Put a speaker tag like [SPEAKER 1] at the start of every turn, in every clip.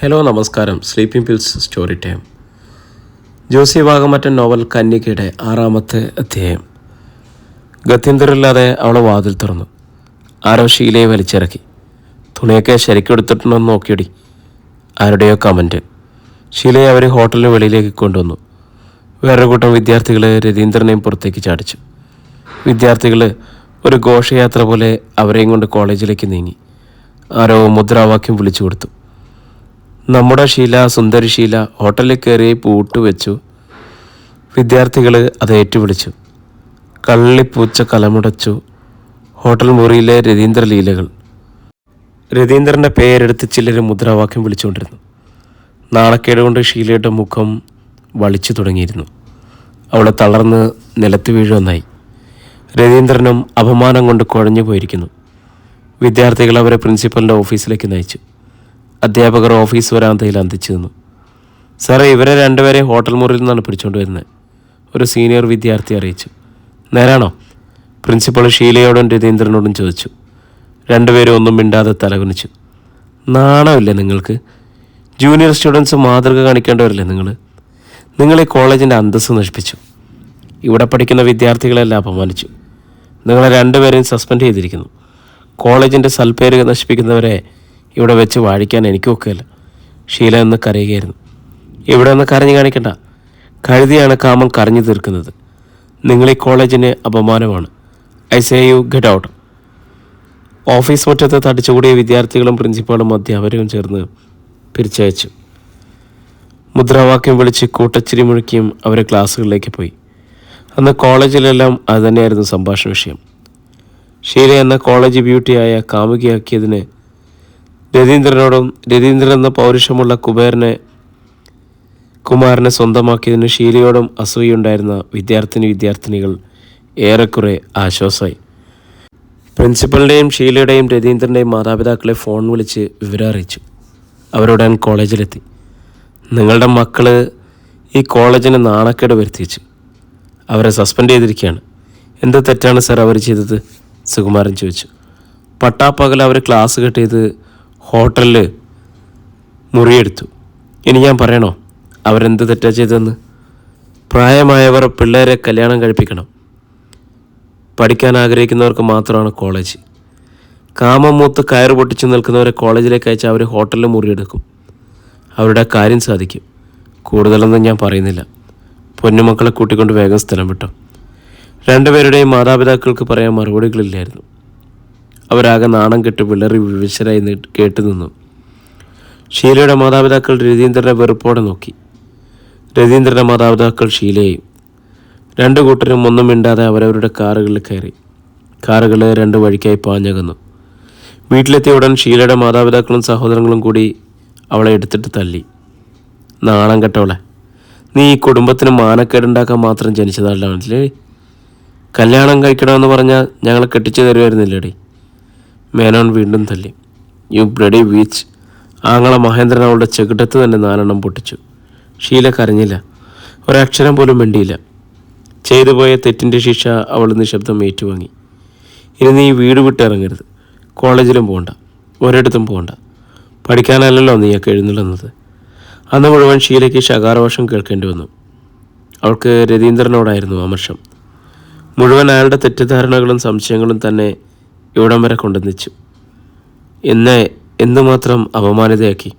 [SPEAKER 1] Hello നമസ്കാരം. Sleeping pills story time Josy Vagamattam novel കന്യകയുടെ ആറാമത്തെ അധ്യായം. ഗത്യന്തരമില്ലാതെ അവളെ വാതിൽ തുറന്നു. ആരോ ഷീലയെ വലിച്ചിറക്കി. തുണിയൊക്കെ ശരിക്കെടുത്തിട്ടുണ്ടെന്ന് നോക്കിയടി. ആരുടെയോ കമന്റ് ഷീലയെ അവർ ഹോട്ടലിന് വെളിയിലേക്ക് കൊണ്ടുവന്നു. വേറൊരു കൂട്ടം വിദ്യാർത്ഥികൾ രതീന്ദ്രനെയും പുറത്തേക്ക് ചാടിച്ചു. വിദ്യാർത്ഥികൾ ഒരു ഘോഷയാത്ര പോലെ അവരെയും കൊണ്ട് കോളേജിലേക്ക് നീങ്ങി. ആരോ മുദ്രാവാക്യം വിളിച്ചു കൊടുത്തു. നമ്മുടെ ശീല സുന്ദരി ശീല ഹോട്ടലിൽ കയറി പൂട്ട് വെച്ചു. വിദ്യാർത്ഥികൾ അത് ഏറ്റുപിടിച്ചു. കള്ളിപ്പൂച്ച കലമുടച്ചു. ഹോട്ടൽ മുറിയിലെ രതീന്ദ്ര ലീലകൾ. രതീന്ദ്രന്റെ പേരെടുത്ത് ചിലർ മുദ്രാവാക്യം വിളിച്ചുകൊണ്ടിരുന്നു. നാണക്കേട് കൊണ്ട് ഷീലയുടെ മുഖം വളിച്ചു തുടങ്ങിയിരുന്നു. അവളെ തളർന്ന് നിലത്ത് വീഴുവന്നായി രതീന്ദ്രനും അപമാനം കൊണ്ട് കുഴഞ്ഞു പോയിരിക്കുന്നു. വിദ്യാർത്ഥികൾ അവരെ പ്രിൻസിപ്പലിന്റെ ഓഫീസിലേക്ക് നയിച്ചു. അധ്യാപകർ ഓഫീസ് വരാന്തയിൽ അന്തിച്ചു നിന്നു സാറേ ഇവരെ രണ്ടുപേരെയും ഹോട്ടൽ മുറിയിൽ നിന്നാണ് പിടിച്ചുകൊണ്ട് വരുന്നത്. ഒരു സീനിയർ വിദ്യാർത്ഥി അറിയിച്ചു. നേരാണോ? പ്രിൻസിപ്പൾ ഷീലയോടും രതീന്ദ്രനോടും ചോദിച്ചു. രണ്ടുപേരും ഒന്നും മിണ്ടാതെ തലകുനിച്ചു. നാണമില്ലേ നിങ്ങൾക്ക്? ജൂനിയർ സ്റ്റുഡൻസ് മാതൃക കാണിക്കേണ്ടവരല്ലേ നിങ്ങൾ? ഈ കോളേജിന്റെ അന്തസ്സ് നശിപ്പിച്ചു. ഇവിടെ പഠിക്കുന്ന വിദ്യാർത്ഥികളെല്ലാം അപമാനിച്ചു. നിങ്ങളെ രണ്ടുപേരെയും സസ്പെൻഡ് ചെയ്തിരിക്കുന്നു. കോളേജിന്റെ സൽപ്പേര് നശിപ്പിക്കുന്നവരെ ഇവിടെ വെച്ച് വാഴിക്കാൻ എനിക്ക് ഒക്കെയല്ല ഷീല എന്ന് കരയുകയായിരുന്നു. ഇവിടെ ഒന്ന് കരഞ്ഞു കാണിക്കണ്ട. കഴുതിയാണ് കാമം കരഞ്ഞു തീർക്കുന്നത്. നിങ്ങൾ ഈ കോളേജിന് അപമാനമാണ്. I say you get out. Office മുറ്റത്ത് തടിച്ചുകൂടിയ വിദ്യാർത്ഥികളും പ്രിൻസിപ്പാളും അധ്യാപകരും ചേർന്ന് പിരിച്ചയച്ചു. മുദ്രാവാക്യം വിളിച്ച് കൂട്ടച്ചിരി മുഴുക്കിയും അവരെ ക്ലാസ്സുകളിലേക്ക് പോയി. അന്ന് കോളേജിലെല്ലാം അത് തന്നെയായിരുന്നു സംഭാഷണ വിഷയം. ഷീല എന്ന കോളേജ് ബ്യൂട്ടിയായ കാമുകിയാക്കിയതിന് രതീന്ദ്രനോടും രതീന്ദ്രൻ എന്ന പൗരുഷമുള്ള കുബേരനെ കുമാരനെ സ്വന്തമാക്കിയതിന് ഷീലയോടും അസൂയുണ്ടായിരുന്ന വിദ്യാർത്ഥിനി വിദ്യാർത്ഥിനികൾ ഏറെക്കുറെ ആശ്വാസമായി. പ്രിൻസിപ്പലിന്റെയും ഷീലയുടെയും രതീന്ദ്രന്റെയും മാതാപിതാക്കളെ ഫോൺ വിളിച്ച് വിവരം അറിയിച്ചു അവരുടൻ കോളേജിലെത്തി. നിങ്ങളുടെ മക്കൾ ഈ കോളേജിന് നാണക്കേട് വരുത്തിച്ചു അവരെ സസ്പെൻഡ് ചെയ്തിരിക്കുകയാണ്. എന്ത് തെറ്റാണ് സാർ അവർ ചെയ്തത്? സുകുമാരൻ ചോദിച്ചു. പട്ടാപ്പകൽ അവർ ക്ലാസ് കട്ട് ചെയ്ത് ഹോട്ടലിൽ മുറിയെടുത്തു. ഇനി ഞാൻ പറയണോ? അവരെന്ത് തെറ്റാ ചെയ്തതെന്ന്? പ്രായമായവർ പിള്ളേരെ കല്യാണം കഴിപ്പിക്കണം. പഠിക്കാൻ ആഗ്രഹിക്കുന്നവർക്ക് മാത്രമാണ് കോളേജ്. കാമം മൂത്ത് കയറ് പൊട്ടിച്ച് നിൽക്കുന്നവരെ കോളേജിലേക്ക് അയച്ച് അവർ ഹോട്ടലിൽ മുറിയെടുക്കും. അവരുടെ കാര്യം സാധിക്കും. കൂടുതലൊന്നും ഞാൻ പറയുന്നില്ല. പൊന്നുമക്കളെ കൂട്ടിക്കൊണ്ട് വേഗം സ്ഥലം വിട്ടോ. രണ്ടുപേരുടെയും മാതാപിതാക്കൾക്ക് പറയാൻ മറുപടികളില്ലായിരുന്നു. അവരാകെ നാണം കെട്ട് വിളറി വിവശരായി കേട്ടു നിന്നു. ഷീലയുടെ മാതാപിതാക്കൾ രതീന്ദ്രനെ വെറുപ്പോടെ നോക്കി. രതീന്ദ്രന്റെ മാതാപിതാക്കൾ ഷീലയെയും രണ്ടു കൂട്ടരും ഒന്നും മിണ്ടാതെ അവരവരുടെ കാറുകളിൽ കയറി. കാറുകൾ രണ്ട് വഴിക്കായി പാഞ്ഞകന്നു. വീട്ടിലെത്തിയ ഉടൻ ഷീലയുടെ മാതാപിതാക്കളും സഹോദരങ്ങളും കൂടി അവളെ എടുത്തിട്ട് തല്ലി. നാണം കെട്ടവളെ നീ ഈ കുടുംബത്തിന് മാനക്കേടുണ്ടാക്കാൻ മാത്രം ജനിച്ചതല്ലേ കല്യാണം കഴിക്കണമെന്ന് പറഞ്ഞാൽ ഞങ്ങളെ കെട്ടിച്ചു തരുമായിരുന്നില്ലേടി മേനോൻ വീണ്ടും തല്ലി. യു ബ്ലഡി വീച്ച് ആങ്ങള മഹേന്ദ്രൻ അവളുടെ ചെകിടത്ത് തന്നെ നാലെണ്ണം പൊട്ടിച്ചു. ഷീല കരഞ്ഞില്ല. ഒരക്ഷരം പോലും മിണ്ടിയില്ല. ചെയ്തു പോയ തെറ്റിന്റെ ശിക്ഷ അവൾ നിശബ്ദം ഏറ്റുവാങ്ങി. ഇനി നീ വീട് വിട്ടിറങ്ങരുത് കോളേജിലും പോകണ്ട ഒരിടത്തും പോകണ്ട പഠിക്കാനല്ലല്ലോ നീയൊക്കെ എഴുന്നള്ളുന്നത്. അന്ന് മുഴുവൻ ഷീലയ്ക്ക് ശകാരവശം കേൾക്കേണ്ടി വന്നു. അവൾക്ക് രതീന്ദ്രനോടായിരുന്നു അമർഷം മുഴുവൻ അയാളുടെ തെറ്റിദ്ധാരണകളും സംശയങ്ങളും തന്നെ ഇവിടം വരെ കൊണ്ടുവന്നിച്ചു. എന്നെ എന്തുമാത്രം അപമാനിതയാക്കി?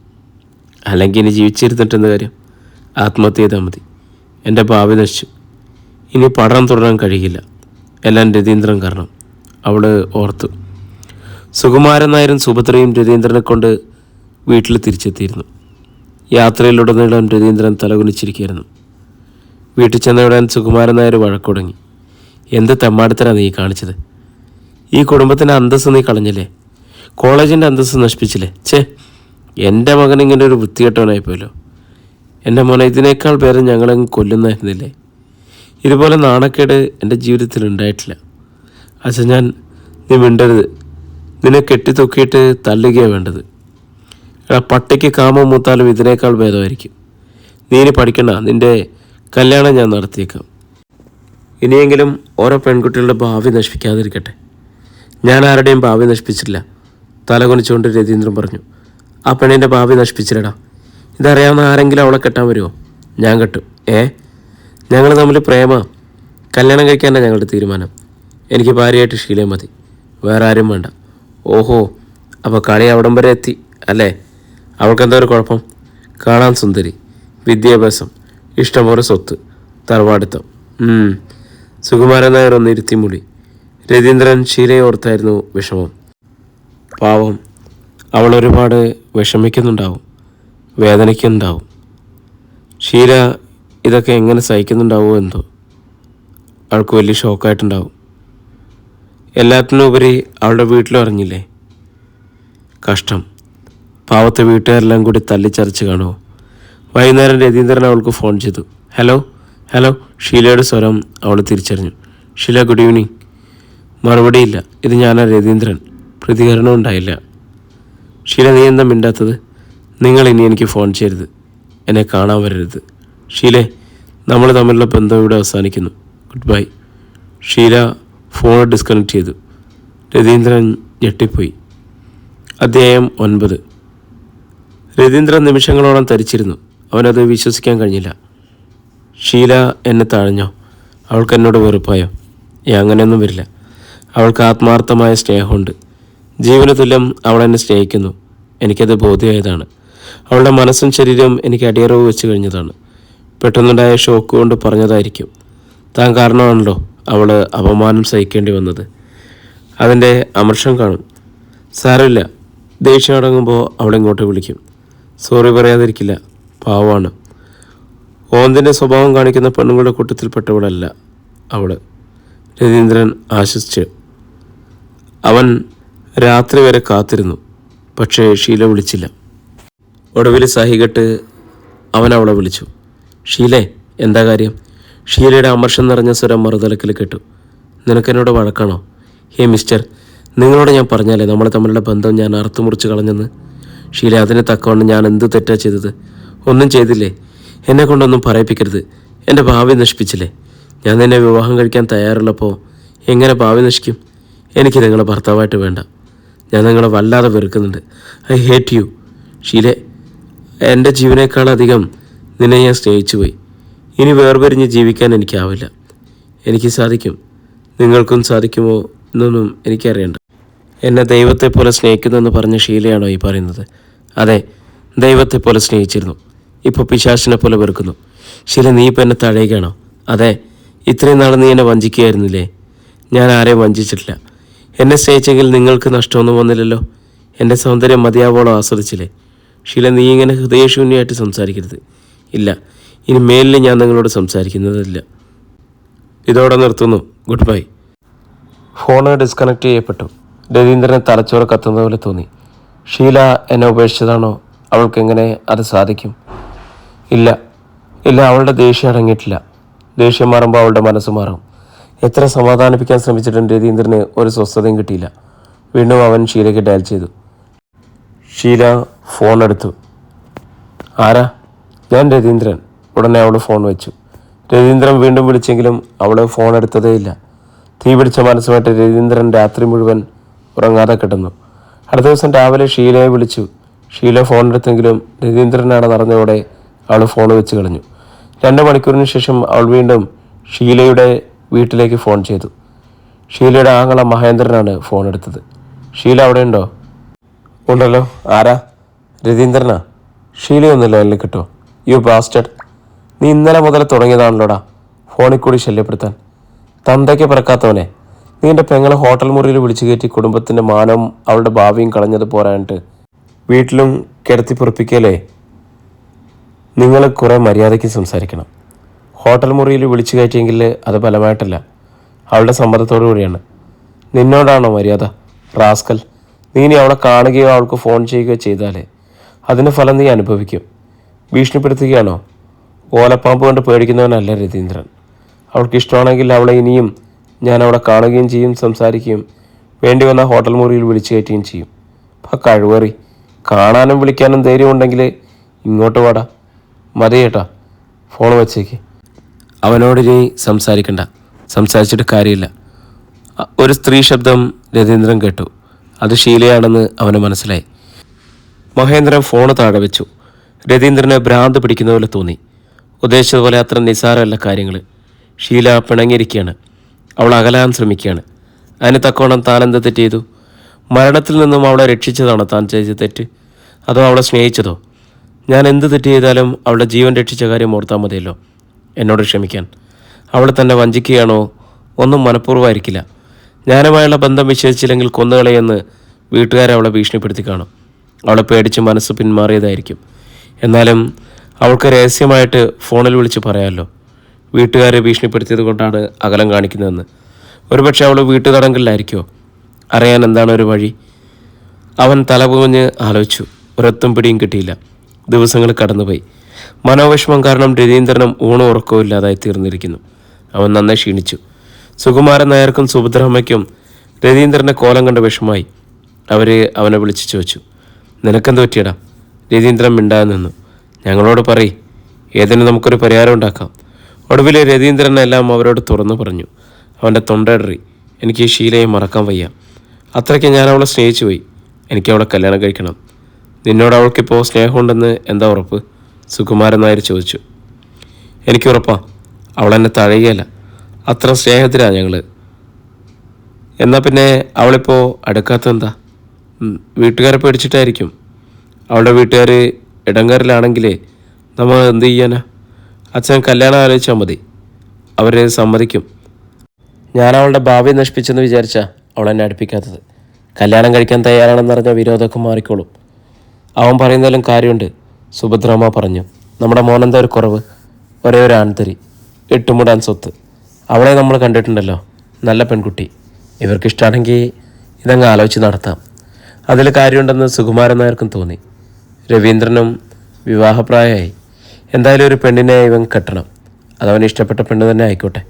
[SPEAKER 1] അല്ലെങ്കിൽ ഇനി ജീവിച്ചിരുന്നിട്ടെന്ന കാര്യം? ആത്മഹത്യ ചെയ്താൽ മതി. എന്റെ ഭാവി നശിച്ചു. ഇനി പഠനം തുടരാൻ കഴിയില്ല. എല്ലാം രതീന്ദ്രൻ കാരണം. അവൾ ഓർത്തു. സുകുമാരൻ നായരും സുഭദ്രയും രതീന്ദ്രനെ കൊണ്ട് വീട്ടിൽ തിരിച്ചെത്തിയിരുന്നു. യാത്രയിലുടനീളം രതീന്ദ്രൻ തലകുനിച്ചിരിക്കുകയായിരുന്നു. വീട്ടിൽ ചെന്നയുടൻ സുകുമാരൻ നായർ വഴക്കുടങ്ങി. എന്ത് തെമ്മാടത്തരാണ് നീ കാണിച്ചത്? ഈ കുടുംബത്തിന്റെ അന്തസ്സ് നീ കളഞ്ഞില്ലേ? കോളേജിന്റെ അന്തസ്സ് നശിപ്പിച്ചില്ലേ? ഛേ എന്റെ മകൻ ഇങ്ങനെ ഒരു വൃത്തികെട്ടവനായിപ്പോയല്ലോ എന്റെ മോനെ ഇതിനേക്കാൾ പേരെ ഞങ്ങളങ്ങ് കൊല്ലുന്നായിരുന്നില്ലേ? ഇതുപോലെ നാണക്കേട് എന്റെ ജീവിതത്തിൽ ഉണ്ടായിട്ടില്ല. അച്ഛൻ ഞാൻ നീ മിണ്ടരുത്. നിന്നെ കെട്ടിത്തൊക്കിയിട്ട് തള്ളുകയാണ് വേണ്ടത്. എടാ പട്ടിക്ക് കാമം മൂത്താലും ഇതിനേക്കാൾ ഭേദമായിരിക്കും. നീ ഇനി പഠിക്കണ്ട നിന്റെ കല്യാണം ഞാൻ നടത്തിയേക്കാം. ഇനിയെങ്കിലും ഓരോ പെൺകുട്ടികളുടെ ഭാവി നശിപ്പിക്കാതിരിക്കട്ടെ. ഞാൻ ആരുടെയും ഭാവി നശിപ്പിച്ചിട്ടില്ല. തലകുനിച്ചുകൊണ്ട് രതീന്ദ്രൻ പറഞ്ഞു ആ പെണ്ണിന്റെ ഭാവി നശിപ്പിച്ചില്ലടാ. ഇതറിയാവുന്ന ആരെങ്കിലും അവളെ കെട്ടാൻ വരുമോ ഞാൻ കെട്ടു. ഏ? ഞങ്ങൾ തമ്മിൽ പ്രേമ. കല്യാണം കഴിക്കാനാണ് ഞങ്ങളുടെ തീരുമാനം. എനിക്ക് ഭാര്യയായിട്ട് ഷീലയെ മതി. വേറെ ആരും വേണ്ട. ഓഹോ അപ്പോൾ കളി അവിടം വരെ എത്തി അല്ലേ? അവൾക്കെന്താ ഒരു കുഴപ്പം? കാണാൻ സുന്ദരി. വിദ്യാഭ്യാസം. ഇഷ്ടംപോലെ സ്വത്ത്. തറവാടിത്തം. സുകുമാരൻ നായർ ഒന്ന് ഇരുത്തിമുടി രതീന്ദ്രൻ ഷീലയെ ഓർത്തായിരുന്നു വിഷമം. പാവം. അവൾ ഒരുപാട് വിഷമിക്കുന്നുണ്ടാവും. വേദനിക്കുന്നുണ്ടാവും. ഷീല ഇതൊക്കെ എങ്ങനെ സഹിക്കുന്നുണ്ടാവുമോ എന്തോ. അവൾക്ക് വലിയ ഷോക്കായിട്ടുണ്ടാവും. എല്ലാത്തിനും ഉപരി അവളുടെ വീട്ടിലും അറിഞ്ഞില്ലേ കഷ്ടം. പാവത്തെ വീട്ടുകാരെല്ലാം കൂടി തല്ലിച്ചറിച്ച് കാണുമോ വൈകുന്നേരം രതീന്ദ്രൻ അവൾക്ക് ഫോൺ ചെയ്തു. ഹലോ ഹലോ ഷീലയുടെ സ്വരം അവൾ തിരിച്ചറിഞ്ഞു. Sheela good evening. മറുപടിയില്ല. ഇത് ഞാനാ രതീന്ദ്രൻ പ്രതികരണം ഉണ്ടായില്ല. ഷീല നീ എന്താ മിണ്ടാത്തത്? നിങ്ങൾ ഇനി എനിക്ക് ഫോൺ ചെയ്യരുത്. എന്നെ കാണാൻ വരരുത്. ഷീലെ നമ്മൾ തമ്മിലുള്ള ബന്ധം ഇവിടെ അവസാനിക്കുന്നു. Good bye. Sheela phone disconnect ചെയ്തു. രതീന്ദ്രൻ ഞെട്ടിപ്പോയി. അധ്യായം ഒൻപത്. രതീന്ദ്രൻ നിമിഷങ്ങളോളം തരിച്ചിരുന്നു. അവനത് വിശ്വസിക്കാൻ കഴിഞ്ഞില്ല. ഷീല എന്നെ താഴ്ഞ്ഞോ? അവൾക്ക് എന്നോട് വെറുപ്പായോ? ഏ അങ്ങനെയൊന്നും വരില്ല. അവൾക്ക് ആത്മാർത്ഥമായ സ്നേഹമുണ്ട്. ജീവന തുല്യം അവൾ എന്നെ സ്നേഹിക്കുന്നു. എനിക്കത് ബോധ്യമായതാണ്. അവളുടെ മനസ്സും ശരീരവും എനിക്ക് അടിയറവ് വെച്ച് കഴിഞ്ഞതാണ്. പെട്ടെന്നുണ്ടായ ഷോക്ക് കൊണ്ട് പറഞ്ഞതായിരിക്കും. താൻ കാരണമാണല്ലോ അവൾ അപമാനം സഹിക്കേണ്ടി വന്നത്. അതിന്റെ അമർഷം കാണും. സാരമില്ല. ദേഷ്യം അടങ്ങുമ്പോൾ അവളിങ്ങോട്ട് വിളിക്കും. സോറി പറയാതിരിക്കില്ല. പാവമാണ്. ഓന്തിന്റെ സ്വഭാവം കാണിക്കുന്ന പെണ്ണുങ്ങളുടെ കൂട്ടത്തിൽപ്പെട്ടവളല്ല അവൾ രതീന്ദ്രൻ ആശ്വസിച്ച് അവൻ രാത്രി വരെ കാത്തിരുന്നു പക്ഷേ ഷീല വിളിച്ചില്ല. ഒടുവിൽ സഹികെട്ട് അവൻ അവളെ വിളിച്ചു. ഷീലേ എന്താ കാര്യം? ഷീലയുടെ അമർഷം നിറഞ്ഞ സ്വരം മറുതലക്കിൽ കേട്ടു. നിനക്കെന്നോട് വഴക്കാണോ? ഹേ മിസ്റ്റർ നിങ്ങളോട് ഞാൻ പറഞ്ഞാലേ നമ്മളെ തമ്മിലുള്ള ബന്ധം ഞാൻ അറുത്തു മുറിച്ച് കളഞ്ഞെന്ന്? ഷീല അതിനെ തക്കവണ്ണം ഞാൻ എന്ത് തെറ്റാ ചെയ്തത്? ഒന്നും ചെയ്തില്ലേ? എന്നെ കൊണ്ടൊന്നും പറയിപ്പിക്കരുത്. എന്റെ ഭാവി നശിപ്പിച്ചില്ലേ? ഞാൻ നിന്നെ വിവാഹം കഴിക്കാൻ തയ്യാറുള്ളപ്പോൾ എങ്ങനെ ഭാവി നശിക്കും? എനിക്ക് നിങ്ങളെ ഭർത്താവായിട്ട് വേണ്ട. ഞാൻ നിങ്ങളെ വല്ലാതെ വെറുക്കുന്നുണ്ട്. I hate you. ഷീലെ എന്റെ ജീവനേക്കാളധികം നിന്നെ ഞാൻ സ്നേഹിച്ചു പോയി. ഇനി വേർപിരിഞ്ഞ് ജീവിക്കാൻ എനിക്കാവില്ല. എനിക്ക് സാധിക്കും. നിങ്ങൾക്കും സാധിക്കുമോ എന്നൊന്നും എനിക്കറിയണ്ട. എന്നെ ദൈവത്തെ പോലെ സ്നേഹിക്കുന്നെന്ന് പറഞ്ഞ ഷീലയാണോ ഈ പറയുന്നത്? അതെ ദൈവത്തെ പോലെ സ്നേഹിച്ചിരുന്നു. ഇപ്പോൾ പിശാശിനെ പോലെ വെറുക്കുന്നു. ശീല നീ ഇപ്പം എന്നെ തഴയുകയാണോ? അതെ ഇത്രയും നാൾ നീ എന്നെ വഞ്ചിക്കുകയായിരുന്നില്ലേ? ഞാൻ ആരെയും വഞ്ചിച്ചിട്ടില്ല. എന്നെ സ്നേഹിച്ചെങ്കിൽ നിങ്ങൾക്ക് നഷ്ടമൊന്നും വന്നില്ലല്ലോ. എന്റെ സൗന്ദര്യം മതിയാവോളം ആസ്വദിച്ചില്ലേ. ഷീല നീ ഇങ്ങനെ ഹൃദയശൂന്യമായിട്ട് സംസാരിക്കരുത്. ഇല്ല ഇനി മേലിൽ ഞാൻ നിങ്ങളോട് സംസാരിക്കുന്നതല്ല. ഇതോടെ നിർത്തുന്നു. Good bye. ഫോണ് ഡിസ്കണക്ട് ചെയ്യപ്പെട്ടു. രവീന്ദ്രന് തലച്ചോറ് കത്തുന്ന പോലെ തോന്നി. ഷീല എന്നെ ഉപേക്ഷിച്ചതാണോ? അവൾക്കെങ്ങനെ അത് സാധിക്കും? ഇല്ല ഇല്ല അവളുടെ ദേഷ്യം അടങ്ങിയിട്ടില്ല. ദേഷ്യം മാറുമ്പോൾ അവളുടെ മനസ്സ് മാറും. എത്ര സമാധാനിപ്പിക്കാൻ ശ്രമിച്ചിട്ടും രതീന്ദ്രന് ഒരു സ്വസ്ഥതയും കിട്ടിയില്ല. വീണ്ടും അവൻ ഷീലയ്ക്ക് ഡയൽ ചെയ്തു. ഷീല ഫോൺ എടുത്തു. ആരാ? ഞാൻ രതീന്ദ്രൻ. ഉടനെ അവൾ ഫോൺ വെച്ചു. രതീന്ദ്രൻ വീണ്ടും വിളിച്ചെങ്കിലും അവൾ ഫോൺ എടുത്തതേയില്ല തീ പിടിച്ച മനസ്സുമായിട്ട് രതീന്ദ്രൻ രാത്രി മുഴുവൻ ഉറങ്ങാതെ കിടന്നു. അടുത്ത ദിവസം രാവിലെ ഷീലയെ വിളിച്ചു. ഷീല ഫോൺ എടുത്തെങ്കിലും രതീന്ദ്രനാണ് നടന്നതോടെ അവൾ ഫോൺ വെച്ച് കളഞ്ഞു. രണ്ട് മണിക്കൂറിന് ശേഷം അവൾ വീണ്ടും ഷീലയുടെ വീട്ടിലേക്ക് ഫോൺ ചെയ്തു. ഷീലയുടെ ആങ്ങള മഹേന്ദ്രനാണ് ഫോൺ എടുത്തത്. ഷീല അവിടെ ഉണ്ടോ ഉണ്ടല്ലോ. ആരാ? രതീന്ദ്രനാ? ഷീലയൊന്നുമില്ല എല്ലാം കിട്ടോ. യു ബാസ്റ്റഡ് നീ ഇന്നലെ മുതൽ തുടങ്ങിയതാണല്ലോടാ ഫോണിൽ കൂടി ശല്യപ്പെടുത്താൻ. തന്തയ്ക്ക് പിറക്കാത്തവനെ. നീ എന്റെ പെങ്ങളെ ഹോട്ടൽ മുറിയിൽ വിളിച്ചു കയറ്റി കുടുംബത്തിന്റെ മാനവും അവളുടെ ഭാവിയും കളഞ്ഞത് പോരാനിട്ട് വീട്ടിലും കിടത്തി പൊറപ്പിക്കലേ നിങ്ങൾ കുറേ മര്യാദയ്ക്ക് സംസാരിക്കണം. ഹോട്ടൽ മുറിയിൽ വിളിച്ചു കയറ്റിയെങ്കിൽ അത് ഫലമായിട്ടല്ല. അവളുടെ സമ്മതത്തോടു കൂടിയാണ്. നിന്നോടാണോ മര്യാദ? റാസ്കൽ നീ ഇനി അവളെ കാണുകയോ അവൾക്ക് ഫോൺ ചെയ്യുകയോ ചെയ്താലേ അതിന് ഫലം നീ അനുഭവിക്കും. ഭീഷണിപ്പെടുത്തുകയാണോ? ഓലപ്പാമ്പ് കൊണ്ട് പേടിക്കുന്നവനല്ല രതീന്ദ്രൻ. അവൾക്ക് ഇഷ്ടമാണെങ്കിൽ അവളെ ഇനിയും ഞാൻ അവളെ കാണുകയും ചെയ്യും സംസാരിക്കുകയും വേണ്ടി വന്ന ഹോട്ടൽ മുറിയിൽ വിളിച്ചു കയറ്റുകയും ചെയ്യും. അപ്പം കഴിവേറി കാണാനും വിളിക്കാനും ധൈര്യമുണ്ടെങ്കിൽ ഇങ്ങോട്ട് വാടാ. മതി ഫോൺ വെച്ചേക്ക്. അവനോട് ഇനി സംസാരിക്കണ്ട. സംസാരിച്ചിട്ട് കാര്യമില്ല. ഒരു സ്ത്രീ ശബ്ദം രതീന്ദ്രൻ കേട്ടു. അത് ഷീലയാണെന്ന് അവന് മനസ്സിലായി. മഹേന്ദ്രൻ ഫോൺ താഴെ വെച്ചു. രതീന്ദ്രന് ഭ്രാന്ത് പിടിക്കുന്ന പോലെ തോന്നി. ഉദ്ദേശിച്ചതുപോലെ അത്ര നിസ്സാരമല്ല കാര്യങ്ങൾ ഷീല പിണങ്ങിയിരിക്കുകയാണ്. അവൾ അകലാൻ ശ്രമിക്കുകയാണ്. അതിന് തക്കവണ്ണം താൻ എന്ത് തെറ്റ് ചെയ്തു? മരണത്തിൽ നിന്നും അവളെ രക്ഷിച്ചതാണോ താൻ ചെയ്ത തെറ്റ്? അതോ അവളെ സ്നേഹിച്ചതോ? ഞാൻ എന്ത് തെറ്റ് ചെയ്താലും അവളുടെ ജീവൻ രക്ഷിച്ച കാര്യം ഓർത്താൽ മതിയല്ലോ. എന്നോട് ക്ഷമിക്കാൻ. അവൾ തന്നെ വഞ്ചിക്കുകയാണോ ഒന്നും മനഃപൂർവമായിരിക്കില്ല. ഞാനുമായുള്ള ബന്ധം വിശ്വസിച്ചില്ലെങ്കിൽ കൊന്നുകളയെന്ന് വീട്ടുകാരെ അവളെ ഭീഷണിപ്പെടുത്തി കാണും. അവളെ പേടിച്ച് മനസ്സ് പിന്മാറിയതായിരിക്കും. എന്നാലും അവൾക്ക് രഹസ്യമായിട്ട് ഫോണിൽ വിളിച്ച് പറയാമല്ലോ. വീട്ടുകാരെ ഭീഷണിപ്പെടുത്തിയത് കൊണ്ടാണ് അകലം കാണിക്കുന്നതെന്ന്. ഒരുപക്ഷെ അവൾ വീട്ടുതടങ്കലിലായിരിക്കുമോ അറിയാൻ എന്താണ് ഒരു വഴി? അവൻ തലപുകഞ്ഞ് ആലോചിച്ചു. ഒരൊത്തും പിടിയും കിട്ടിയില്ല. ദിവസങ്ങൾ കടന്നുപോയി. മനോവിഷമം കാരണം രതീന്ദ്രനും ഊണും ഉറക്കവും ഇല്ലാതായി തീർന്നിരിക്കുന്നു. അവൻ നന്നായി ക്ഷീണിച്ചു. സുകുമാരൻ നായർക്കും സുഭദ്രമ്മയ്ക്കും രതീന്ദ്രന്റെ കോലം കണ്ട വിഷമായി അവർ അവനെ വിളിച്ചു ചോദിച്ചു നിനക്കെന്ത് പറ്റിയടാ? രതീന്ദ്രൻ മിണ്ടാതെ നിന്നു. ഞങ്ങളോട് പറയ് ഏതിനും നമുക്കൊരു പരിഹാരം ഉണ്ടാക്കാം. ഒടുവിൽ രതീന്ദ്രനെല്ലാം അവരോട് തുറന്നു പറഞ്ഞു. അവന്റെ തൊണ്ടയിടറി എനിക്ക് ഈ ശീലയെ മറക്കാൻ വയ്യ. അത്രയ്ക്ക് ഞാൻ അവളെ സ്നേഹിച്ചു പോയി. എനിക്ക് അവളെ കല്യാണം കഴിക്കണം. നിന്നോട് അവൾക്കിപ്പോൾ സ്നേഹമുണ്ടെന്ന് എന്താ ഉറപ്പ്? സുകുമാരൻ നായർ ചോദിച്ചു എനിക്ക് ഉറപ്പാ അവളെന്നെ തഴയുകയല്ല അത്ര സ്നേഹത്തിലാണ് ഞങ്ങൾ എന്നാൽ പിന്നെ അവളിപ്പോൾ അടുക്കാത്തെന്താ വീട്ടുകാരെ പേടിച്ചിട്ടായിരിക്കും. അവളുടെ വീട്ടുകാർ ഇടങ്കറിലാണെങ്കിലേ നമ്മൾ എന്ത് ചെയ്യാനാ? അച്ഛൻ കല്യാണം ആലോചിച്ചാൽ മതി. അവർ സമ്മതിക്കും. ഞാൻ അവളുടെ ഭാവി നശിപ്പിച്ചെന്ന് വിചാരിച്ചാ അവൾ എന്നെ അടുപ്പിക്കാത്തത്. കല്യാണം കഴിക്കാൻ തയ്യാറാണെന്ന് പറഞ്ഞ വിരോധമൊക്കെ മാറിക്കോളും. അവൻ പറയുന്നതിലും കാര്യമുണ്ട്. സുഭദ്രാമ്മ പറഞ്ഞു നമ്മുടെ മോനെന്താ ഒരു കുറവ്? ഒരേ ഒരു ആൺതരി എട്ടുമുടാൻ സ്വത്ത്. അവളെ നമ്മൾ കണ്ടിട്ടുണ്ടല്ലോ നല്ല പെൺകുട്ടി. ഇവർക്കിഷ്ടമാണെങ്കിൽ ഇതങ്ങ് ആലോചിച്ച് നടത്താം. അതിൽ കാര്യമുണ്ടെന്ന് സുകുമാരൻ നായർക്കും തോന്നി. രവീന്ദ്രനും വിവാഹപ്രായമായി. എന്തായാലും ഒരു പെണ്ണിനെ ഇവൻ കെട്ടണം. അതവൻ ഇഷ്ടപ്പെട്ട പെണ്ണ് തന്നെ ആയിക്കോട്ടെ.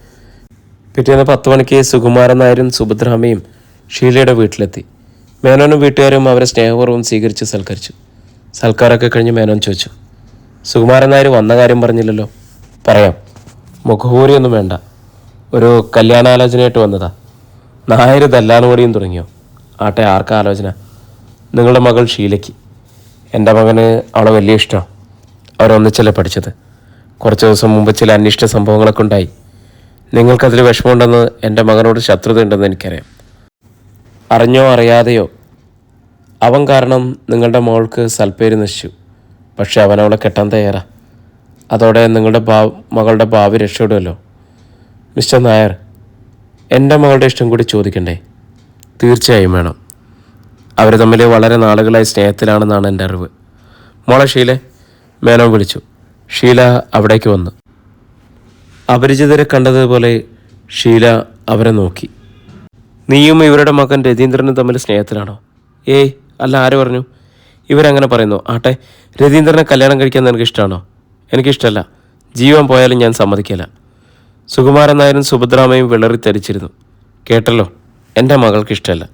[SPEAKER 1] പിറ്റേന്ന് പത്ത് മണിക്ക് സുകുമാരൻ നായരും സുഭദ്രാമയും ഷീലയുടെ വീട്ടിലെത്തി. മേനോനും വീട്ടുകാരും അവരെ സ്നേഹപൂർവം സ്വീകരിച്ച് സൽക്കരിച്ചു. സൽക്കാരമൊക്കെ കഴിഞ്ഞ് മേനോൻ ചോദിച്ചു. സുകുമാരൻ നായർ വന്ന കാര്യം പറഞ്ഞില്ലല്ലോ. പറയാം. മുഖഭൂരിയൊന്നും വേണ്ട. ഒരു കല്യാണാലോചനയായിട്ട് വന്നതാ. നായർ ദല്ലാനുകൂടിയും തുടങ്ങിയോ? ആട്ടെ ആർക്കാ ആലോചന? നിങ്ങളുടെ മകൾ ഷീലയ്ക്ക്. എന്റെ മകന് അവളെ വലിയ ഇഷ്ടമാണ് അവരൊന്നിച്ചല്ലേ പഠിച്ചത്? കുറച്ച് ദിവസം മുമ്പ് ചില അന്വേഷിച്ച സംഭവങ്ങളൊക്കെ ഉണ്ടായി. നിങ്ങൾക്കതിൽ വിഷമമുണ്ടെന്ന് എന്റെ മകനോട് ശത്രുത ഉണ്ടെന്ന് എനിക്കറിയാം. അറിഞ്ഞോ അറിയാതെയോ അവൻ കാരണം നിങ്ങളുടെ മകൾക്ക് സൽപ്പേര് നശിച്ചു. പക്ഷെ അവൻ അവളെ കെട്ടാൻ തയ്യാറാ. അതോടെ നിങ്ങളുടെ ഭാ മകളുടെ ഭാവി രക്ഷപ്പെടുമല്ലോ. മിസ്റ്റർ നായർ എന്റെ മകളുടെ ഇഷ്ടം കൂടി ചോദിക്കണ്ടേ? തീർച്ചയായും വേണം. അവർ തമ്മിൽ വളരെ നാളുകളായി സ്നേഹത്തിലാണെന്നാണ് എന്റെ അറിവ്. മോളെ ഷീല മേനോ വിളിച്ചു. ഷീല അവിടേക്ക് വന്നു. അപരിചിതരെ കണ്ടതുപോലെ ഷീല അവരെ നോക്കി. നീയും ഇവരുടെ മകൻ രതീന്ദ്രനും തമ്മിൽ സ്നേഹത്തിലാണോ? ഏയ് അല്ല ആര് പറഞ്ഞു? ഇവരങ്ങനെ പറയുന്നു ആട്ടെ രതീന്ദ്രനെ കല്യാണം കഴിക്കാൻ നിനക്ക് ഇഷ്ടമാണോ എനിക്കിഷ്ടമല്ല ജീവൻ പോയാലും ഞാൻ സമ്മതിക്കില്ല. സുകുമാരൻ നായരും സുഭദ്രാമയും വിളറി തരിച്ചിരുന്നു കേട്ടല്ലോ എന്റെ മകൾക്ക് ഇഷ്ടമല്ല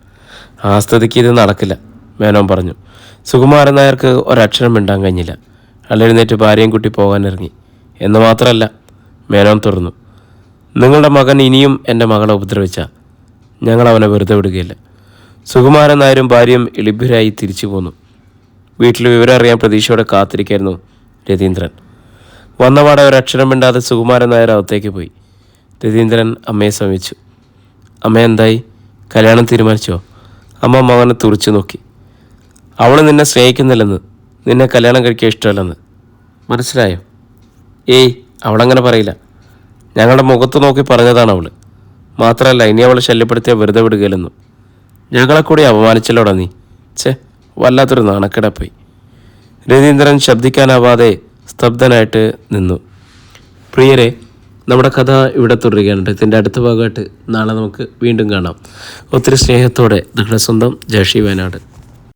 [SPEAKER 1] ആ സ്ഥിതിക്ക് ഇത് നടക്കില്ല മേനോൻ പറഞ്ഞു. സുകുമാരൻ നായർക്ക് ഒരക്ഷരം മിണ്ടാൻ കഴിഞ്ഞില്ല. അല്ലെഴുന്നേറ്റ് ഭാര്യയും കുട്ടി പോകാനിറങ്ങി. എന്ന് മാത്രമല്ല മേനോൻ തുറന്നു. നിങ്ങളുടെ മകൻ ഇനിയും എന്റെ മകളെ ഉപദ്രവിച്ച. ഞങ്ങൾ അവനെ വെറുതെ വിടുകയില്ല. സുകുമാരൻ നായരും ഭാര്യയും എളിഭ്യരായി തിരിച്ചു പോന്നു. വീട്ടിൽ വിവരം അറിയാൻ പ്രതീക്ഷയോടെ കാത്തിരിക്കായിരുന്നു രതീന്ദ്രൻ. വന്നപാടെ അക്ഷരം മിണ്ടാതെ സുകുമാരൻ നായർ അകത്തേക്ക് പോയി. രതീന്ദ്രൻ അമ്മയെ സമീപിച്ചു. അമ്മ എന്തായി? കല്യാണം തീരുമാനിച്ചോ? അമ്മ മകനെ തുറിച്ചു നോക്കി. അവൾ നിന്നെ സ്നേഹിക്കുന്നില്ലെന്ന്. നിന്നെ കല്യാണം കഴിക്കാൻ ഇഷ്ടമല്ലെന്ന്. മനസ്സിലായോ? ഏയ് അവളങ്ങനെ പറയില്ല. ഞങ്ങളുടെ മുഖത്ത് നോക്കി പറഞ്ഞതാണ് അവൾ മാത്രമല്ല ഇനി അവൾ ശല്യപ്പെടുത്തിയാൽ വെറുതെ വിടുകയില്ലെന്നു. ഞങ്ങളെ കൂടി അപമാനിച്ചല്ലോടാ നീ? ഛേ വല്ലാത്തൊരു നാണക്കേടായി രവീന്ദ്രൻ ശബ്ദിക്കാനാവാതെ സ്തബ്ധനായിട്ട് നിന്നു. പ്രിയരെ നമ്മുടെ കഥ ഇവിടെ തുടരുകയാണ്. ഇതിന്റെ അടുത്ത ഭാഗമായിട്ട് നാളെ നമുക്ക് വീണ്ടും കാണാം. ഒത്തിരി സ്നേഹത്തോടെ നിങ്ങളുടെ സ്വന്തം ജയഷി വയനാട്.